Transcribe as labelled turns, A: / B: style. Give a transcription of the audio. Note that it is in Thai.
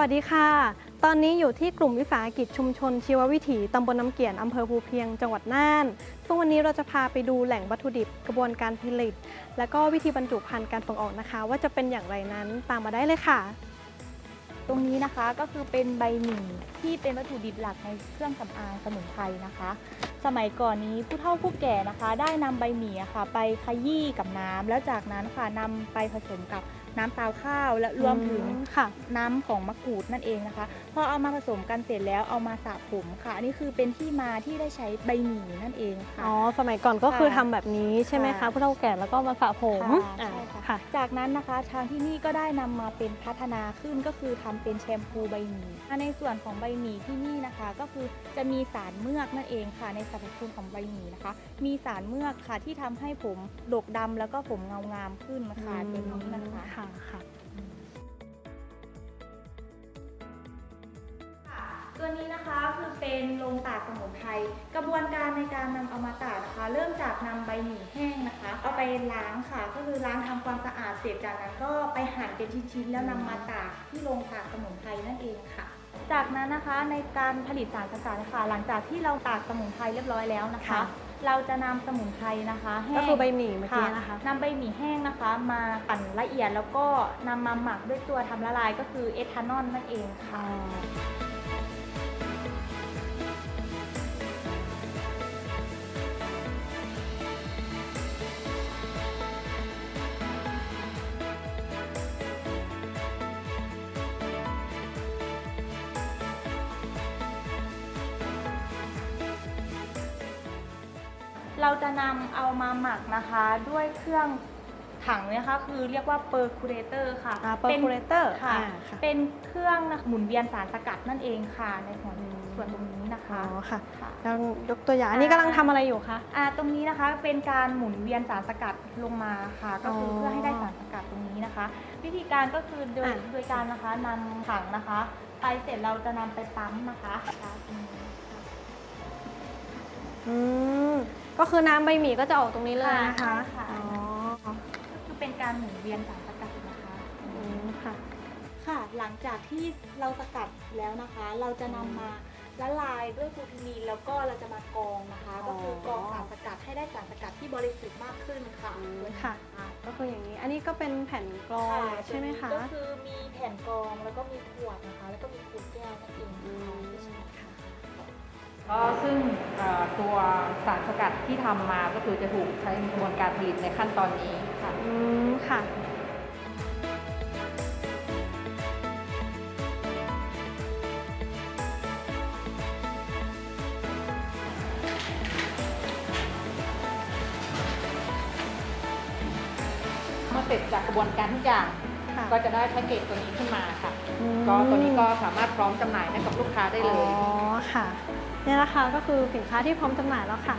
A: วัสดีค่ะ ตอนนี้อยู่ที่กลุ่มวิสาหกิจชุมชนชีววิถีตำบลน้ำเกียนอำเภอภูเพียง จังหวัดน่าน ซึ่งวันนี้เราจะพาไปดูแหล่งวัตถุดิบกระบวนการผลิต และก็วิธีบรรจุภัณฑ์การส่งออกนะคะ ว่าจะเป็นอย่างไรนั้นตามมาได้เลยค่ะ
B: ตรงนี้นะคะก็คือเป็นใบหมี่ที่เป็นวัตถุดิบหลักในเครื่องสำอางสมุนไพรนะคะ สมัยก่อนนี้ผู้เฒ่าผู้แก่นะคะ ได้นำใบหมี่ค่ะ ไปขยี้กับน้ำแล้วจากนั้นค่ะนำไปผสมกับ น้ำตาลข้าวและรวมถึง
A: ค่ะ
B: น้ำของมะกรูดนั่นเองนะคะ พอเอามาผสมกันเสร็จแล้วเอามาสระผมค่ะอันนี้คือเป็นที่มาที่ได้ใช้ใบหมี่นั่นเองค่ะ
A: อ๋อ สมัยก่อนก็คือทำ
B: ค่ะ
A: แบบนี้ใช่ไหมคะ
B: ค่ะ
A: ผู้เฒ่าแก่แล้วก็มาสระผม
B: ค่ะ
A: อ่า
B: ใช่ค่ะ
A: ค่ะ
B: จากนั้นนะคะทางที่นี่ก็ได้นำมาเป็นพัฒนาขึ้นก็คือทำเป็นแชมพูใบหมี่ในส่วนของใบหมี่ที่นี่นะคะ ก็คือจะมีสารเมือกนั่นเองค่ะ ในสรรพคุณของใบหมี่นะคะ มีสารเมือกค่ะที่ทำให้ผมดกดำแล้วก็ผมเงางามขึ้นค่ะตัวนี้นะคะ
A: ค่ะค่ะ
B: ตัวนี้นะคะคือเป็นโรงตากสมุนไพรกระบวนการในการนำเอามาตากนะคะ เริ่มจากนำใบหมี่แห้งนะคะ เอาไปล้างค่ะ ก็คือล้างทำความสะอาดเสร็จจากนั้นก็ไปหั่นเป็นชิ้นๆแล้วนำมาตากที่โรงตากสมุนไพรนั่นเองค่ะ จากนั้นนะคะในการผลิตสารสกัดนะคะหลังจากที่เราตากสมุนไพรเรียบร้อยแล้วนะคะ
A: คะ
B: เราจะนำสมุนไพรนะคะแห้ง
A: ก็คือใบหมี่เมื่อกี้นะคะ
B: นำใบหมี่แห้งนะคะ มาปั่นละเอียดแล้วก็นำมาหมักด้วยตัวทำละลายก็คือเอทานอลนั่นเองค่ะ เราจะนำเอามาหมักนะคะด้วยเครื่องถังเนยนะคะ คือเรียกว่าเปอร์คูเลเตอร์ค่ะ
A: อ่า percolator
B: ค่ะ
A: อ่าค่ะ
B: เป็นเครื่องหมุนเวียนสารสกัดนั่นเองค่ะ ในส่วน
A: อืม
B: ส่วนตรงนี้นะคะ
A: อ๋อค่ะ
B: ค่ะ
A: ลองยกตัวอย่างอันนี้กำลังทำอะไรอยู่คะ
B: อ่าตรงนี้นะคะเป็นการหมุนเวียนสารสกัดลงมาค่ะ ก็คืออ
A: อ
B: เพื่อให้ได้สารสกัดตรงนี้นะคะ วิธีการก็คือโดย
A: อะ
B: โดยการนะคะนำถังนะคะ ไปเสร็จเราจะนำไปปั๊มนะคะตรงนี้ค่ะ
A: อืม ก็คือน้ำใบหมี่ก็จะออกตรงนี้เลยนะคะ
B: ค่ะใช่ค่ะ
A: อ๋อ
B: ก็คือเป็นการหมุนเวียนสารสกัดนะคะ
A: อืมค่ะ
B: ค่ะ หลังจากที่เราสกัดแล้วนะคะ เราจะนำมาละลายด้วยกลูทูมีนแล้วก็เราจะมากรองนะคะ
A: อ๋อ
B: ก็คือกรองสารสกัดให้ได้สารสกัดที่บริสุทธิ์มากขึ้นค่ะ
A: ค่ะก็คืออย่างนี้ อันนี้ก็เป็นแผ่นกรอง
B: ค่ะ
A: ใช่ไหมคะ
B: ก็คือมีแผ่นกรองแล้วก็มีขวดนะคะ แล้วก็มีขวดแก้ว
C: ก็ซึ่งเอ่อตัวสารสกัดที่ทำมาก็คือจะถูกใช้ในกระบวนการผลิตในขั้นตอนนี้ค่ะ
A: อืม ค่ะ
C: เมื่อเสร็จจากกระบวนการทุกอย่าง
A: ค่ะ
C: ก็จะได้แพ็กเกจตัวนี้ขึ้นมาค่ะ
A: อืม
C: ก็ตัวนี้ก็สามารถพร้อมจำหน่ายให้กับลูกค้าได้เลย
A: อ๋อค่ะเนี่ยนะคะก็คือสินค้าที่พร้อมจำหน่ายแล้วค่ะ